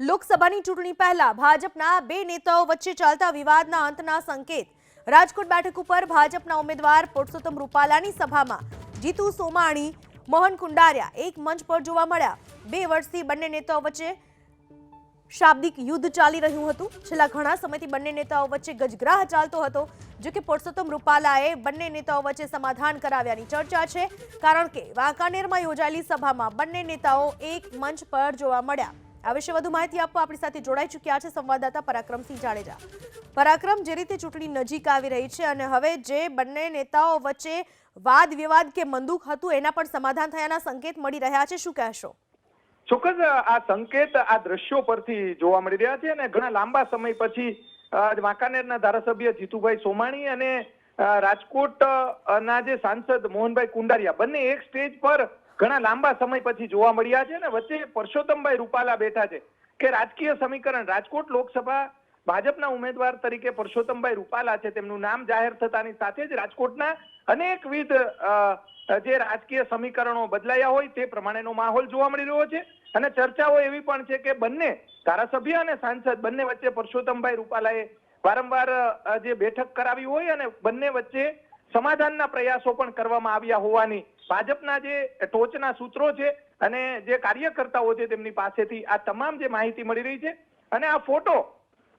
લોકસભાની ચૂંટણી પહેલા ભાજપના બે નેતાઓ વચ્ચે ચાલતા વિવાદના અંતના સંકેત. રાજકોટ બેઠક ઉપર ભાજપના ઉમેદવાર પુરુષોત્તમ રૂપાલાની સભામાં જીતુ સોમાણી, મોહન કુંડારિયા એક મંચ પર જોવા મળ્યા. બે વર્ષથી બંને નેતાઓ વચ્ચે શાબ્દિક યુદ્ધ ચાલી રહ્યું હતું. છેલ્લા ઘણા સમયથી બંને નેતાઓ વચ્ચે ગજગ્રાહ ચાલતો હતો, જો કે પુરુષોત્તમ રૂપાલાએ બંને નેતાઓ વચ્ચે સમાધાન કરાવ્યાની ચર્ચા છે, કારણ કે વાંકાનેરમાં યોજાયેલી સભામાં બંને નેતાઓ એક મંચ પર જોવા મળ્યા. આ વિશે વધુ માહિતી આપવા આપણી સાથે જોડાઈ ચૂક્યા છે સંવાદદાતા પરાક્રમસિંહ જાડેજા. પરાક્રમ જે રીતે ચૂંટણી નજીક આવી રહી છે અને હવે જે બંને નેતાઓ વચ્ચે વાદ વિવાદ કે મંદુક હતું એના પણ સમાધાન થયાના સંકેત મળી રહ્યા છે. શું કહેશો? ચોક્કસ આ સંકેત આ દ્રશ્યો પરથી જોવા મળી રહ્યા છે અને ઘણા લાંબા સમય પછી વાંકાનેરના ધારાસભ્ય જીતુભાઈ સોમાણી અને રાજકોટ અ, ના જે સાંસદ મોહનભાઈ કુંડારિયા બંને એક સ્ટેજ પર ઘણા લાંબા સમય પછી જોવા મળ્યા છે ને વચ્ચે પરસોત્તમભાઈ રૂપાલા બેઠા છે કે રાજકીય સમીકરણ, રાજકોટ લોકસભા ભાજપના ઉમેદવાર તરીકે પરસોત્તમભાઈ રૂપાલા છે. તેમનું નામ જાહેર થતાની સાથે જ રાજકોટના અનેકવિધ જે રાજકીય સમીકરણો બદલાયા હોય તે પ્રમાણેનો માહોલ જોવા મળી રહ્યો છે. અને ચર્ચાઓ એવી પણ છે કે બંને ધારાસભ્ય અને સાંસદ બંને વચ્ચે પરસોત્તમભાઈ રૂપાલાએ વારંવાર જે બેઠક કરાવી હોય અને બંને વચ્ચે સમાધાનના પ્રયાસો પણ કરવામાં આવ્યા હોવાની ભાજપના જે ટોચના સૂત્રો છે અને જે કાર્યકર્તાઓ છે તેમની પાસેથી આ તમામ જે માહિતી મળી રહી છે. અને આ ફોટો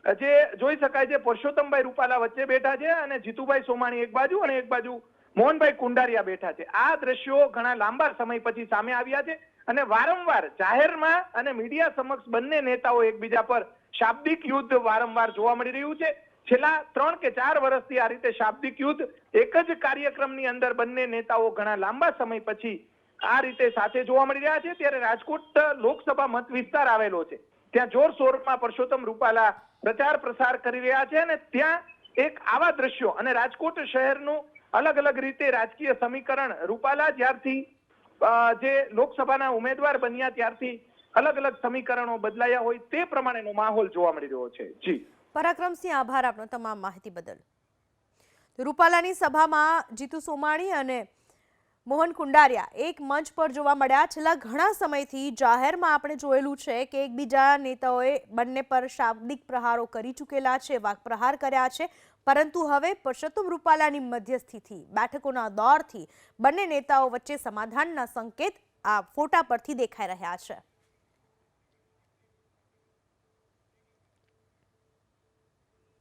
જે જોઈ શકાય છે, પરસોત્તમભાઈ રૂપાલા વચ્ચે બેઠા છે અને જીતુભાઈ સોમાણી એક બાજુ અને એક બાજુ મોહનભાઈ કુંડારિયા બેઠા છે. આ દ્રશ્યો ઘણા લાંબા સમય પછી સામે આવ્યા છે અને વારંવાર જાહેરમાં અને મીડિયા સમક્ષ બંને નેતાઓ એકબીજા પર શાબ્દિક યુદ્ધ વારંવાર જોવા મળી રહ્યું છે. છેલ્લા ત્રણ કે ચાર વર્ષથી આ રીતે શાબ્દિક યુદ્ધ એક જ કાર્યક્રમની અંદર બંને નેતાઓ ઘણા લાંબા સમય પછી આ રીતે સાથે જોવા મળી રહ્યા છે. ત્યારે રાજકોટ લોકસભા મત વિસ્તાર આવેલો છે. ત્યાં જોરશોરમાં પરસોત્તમ રૂપાલા પ્રચાર પ્રસાર કરી રહ્યા છે અને ત્યાં એક આવા દ્રશ્યો અને રાજકોટ શહેરનું અલગ અલગ રીતે રાજકીય સમીકરણ રૂપાલા જ્યારથી જે લોકસભાના ઉમેદવાર બન્યા ત્યારથી અલગ અલગ સમીકરણો બદલાયા હોય તે પ્રમાણેનો માહોલ જોવા મળી રહ્યો છે. જી. પરાક્રમસિંહ, આભાર આપનો તમામ માહિતી બદલ. રૂપાલાની સભામાં જીતુ સોમાણી અને મોહન કુંડારિયા એક મંચ પર જોવા મળ્યા. છેલ્લા ઘણા સમયથી જાહેરમાં આપણે જોયેલું છે કે એકબીજા નેતાઓએ બંને પર શાબ્દિક પ્રહારો કરી ચૂકેલા છે, વાક પ્રહાર કર્યા છે. પરંતુ હવે પરસોત્તમ રૂપાલાની મધ્યસ્થીથી બેઠકોના દોરથી બંને નેતાઓ વચ્ચે સમાધાનના સંકેત આ ફોટા પરથી દેખાઈ રહ્યા છે.